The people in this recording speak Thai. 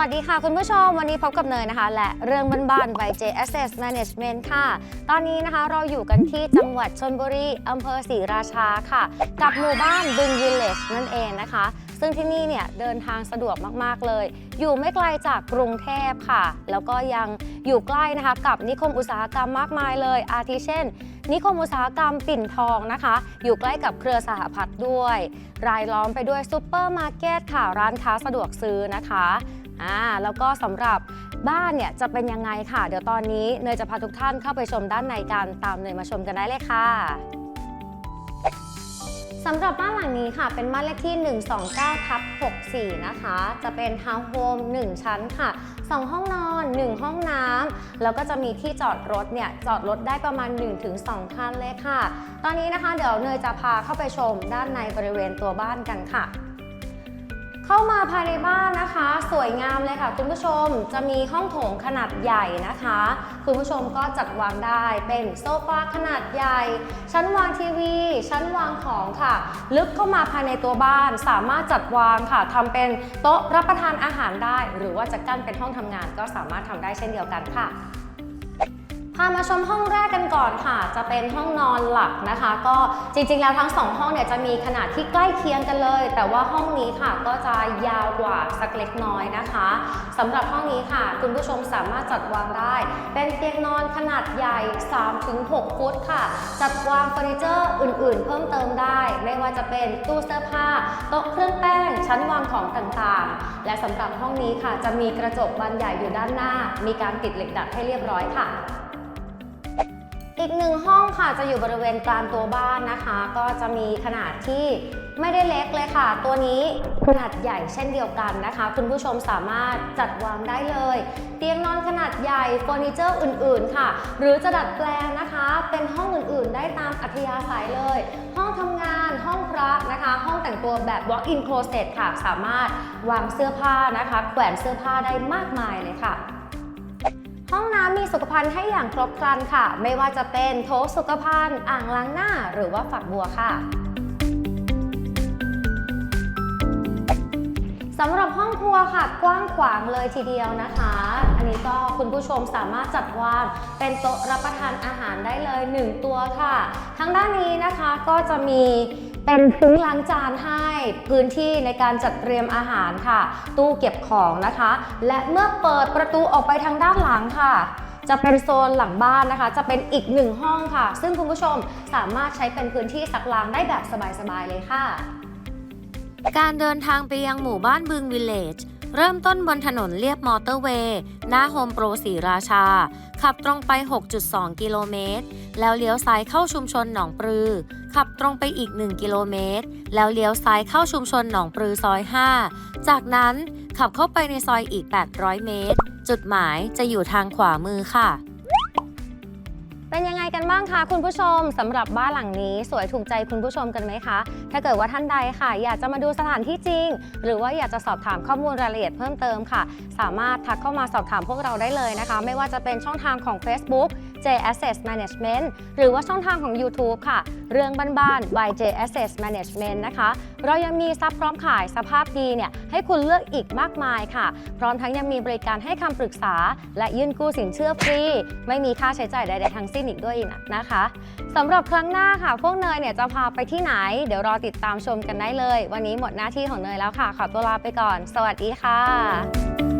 วัสดีค่ะคุณผู้ชม วันนี้พบกับเนยนะคะ และเรื่องบ้านๆ by J Access Management ค่ะ ตอนนี้นะคะเราอยู่กันที่จังหวัดชนบุรีอำเภอศรีราชาค่ะ กับหมู่บ้านบึงวิลเลจนั่นเองนะคะซึ่งที่นี่เนี่ยเดินทางสะดวกมาก ๆ เลย อยู่ไม่ไกลจากกรุงเทพค่ะ แล้วก็ยังอยู่ใกล้นะคะกับนิคมอุตสาหกรรมมากมายเลย อาทิเช่น นิคมอุตสาหกรรมปิ่นทองนะคะ อยู่ใกล้กับเครือสหพัฒน์ด้วย รายล้อมไปด้วยซูเปอร์มาร์เก็ตค่ะ ร้านค้าสะดวกซื้อนะคะ อ่าแล้วก็สำหรับบ้านเนี่ยจะเป็นยังไงค่ะ เดี๋ยวตอนนี้เนยจะพาทุกท่านเข้าไปชมด้านในกันตามเนยมาชมกันได้เลยค่ะสำหรับบ้านหลังนี้ค่ะ เป็นบ้านเลขที่ 129ทับ64 นะคะ จะเป็นทาวน์โฮม 1 ชั้นค่ะ 2 ห้องนอน 1 ห้องน้ำ แล้วก็จะมีที่จอดรถเนี่ย จอดรถได้ประมาณ 1-2 คันเลยค่ะ ตอนนี้นะคะ เดี๋ยวเนยจะพาเข้าไปชมด้านในบริเวณตัวบ้านกันค่ะ เข้ามาภายในบ้านนะคะ สวยงามเลยค่ะ คุณผู้ชมจะมีห้องโถงขนาดใหญ่นะคะ คุณผู้ชมก็จัดวางได้เป็นโซฟาขนาดใหญ่ ชั้นวางทีวี ชั้นวางของค่ะ ลึกเข้ามาภายในตัวบ้านสามารถจัดวางค่ะทำเป็นโต๊ะรับประทานอาหารได้ หรือว่าจะกั้นเป็นห้องทำงานก็สามารถทำได้เช่นเดียวกันค่ะ พามาชมห้องแรกกันก่อนค่ะ จะเป็นห้องนอนหลักนะคะ ก็จริงๆแล้วทั้งสองห้องเนี่ยจะมีขนาดที่ใกล้เคียงกันเลย แต่ว่าห้องนี้ค่ะก็จะยาวกว่าสักเล็กน้อยนะคะสำหรับห้องนี้ค่ะ คุณผู้ชมสามารถจัดวางได้ เป็นเตียงนอนขนาดใหญ่ 3-6 ฟุตค่ะ จัดวางเฟอร์นิเจอร์อื่นๆ เพิ่มเติมได้ ไม่ว่าจะเป็นตู้เสื้อผ้าโต๊ะเครื่องแป้งชั้นวางของต่างๆ และสำหรับห้องนี้ค่ะ จะมีกระจกบานใหญ่อยู่ด้านหน้า มีการติดเหล็กดัดให้เรียบร้อยค่ะ อีกหนึ่งห้องค่ะจะอยู่บริเวณกลางตัวบ้านนะคะ ก็จะมีขนาดที่ไม่ได้เล็กเลยค่ะ ตัวนี้ขนาดใหญ่เช่นเดียวกันนะคะ คุณผู้ชมสามารถจัดวางได้เลย เตียงนอนขนาดใหญ่เฟอร์นิเจอร์อื่นๆ ค่ะ หรือจะดัดแปลงนะคะ เป็นห้องอื่นๆ ได้ตามอัธยาศัยเลย ห้องทำงานห้องพระนะคะ ห้องแต่งตัวแบบ walk-in closet ค่ะ สามารถวางเสื้อผ้านะคะ แขวนเสื้อผ้าได้มากมายเลยค่ะ ห้องน้ำมีสุขภัณฑ์ให้อย่างครบครันค่ะ ไม่ว่าจะเป็นโถสุขภัณฑ์ อ่างล้างหน้า หรือว่าฝักบัวค่ะ สำหรับห้องครัวค่ะ กว้างขวางเลยทีเดียวนะคะ อันนี้ก็คุณผู้ชมสามารถจัดวางเป็นโต๊ะรับประทานอาหารได้เลย 1 ตัวค่ะ ทางด้านนี้นะคะก็จะมีเป็นซึ้งล้างจานให้พื้นที่ในการจัดเตรียมอาหารค่ะ ตู้เก็บของนะคะ และเมื่อเปิดประตูออกไปทางด้านหลังค่ะจะเป็นโซนหลังบ้านนะคะ จะเป็นอีกหนึ่งห้องค่ะ ซึ่งคุณผู้ชมสามารถใช้เป็นพื้นที่ซักล้างได้แบบสบายๆเลยค่ะ การเดินทางไปยังหมู่บ้านบึงวิลเลจ เริ่มต้นบนถนนเลียบมอเตอร์เวย์ หน้าโฮมโปรศรีราชา ขับตรงไป 6.2 กิโลเมตร แล้วเลี้ยวซ้ายเข้าชุมชนหนองปลือ ขับตรงไปอีก 1 กิโลเมตร แล้วเลี้ยวซ้ายเข้าชุมชนหนองปลือซอย 5 จากนั้นขับเข้าไปในซอยอีก 800 เมตร จุดหมายจะอยู่ทางขวามือค่ะ เป็นยังไงกันบ้างคะคุณผู้ชมสำหรับบ้านหลังนี้สวยถูกใจคุณผู้ชมกันไหมคะ ถ้าเกิดว่าท่านใดค่ะ อยากจะมาดูสถานที่จริง หรือว่าอยากจะสอบถามข้อมูลรายละเอียดเพิ่มเติมค่ะ สามารถทักเข้ามาสอบถามพวกเราได้เลยนะคะ ไม่ว่าจะเป็นช่องทางของ Facebook J Assets Management หรือว่าช่องทางของ YouTube ค่ะ เรื่องบ้านๆ by J Assets Management นะคะ เรายังมีซับพร้อมขายสภาพดีเนี่ยให้คุณเลือกอีกมากมายค่ะ พร้อมทั้งยังมีบริการให้คำปรึกษา และยื่นกู้สินเชื่อฟรี ไม่มีค่าใช้จ่ายใดๆทั้งสิ้นอีกด้วยนะคะสำหรับครั้งหน้าค่ะ พวกเนยเนี่ยจะพาไปที่ไหน เดี๋ยวรอติดตามชมกันได้เลย วันนี้หมดหน้าที่ของเนยแล้วค่ะ ขอตัวลาไปก่อน สวัสดีค่ะ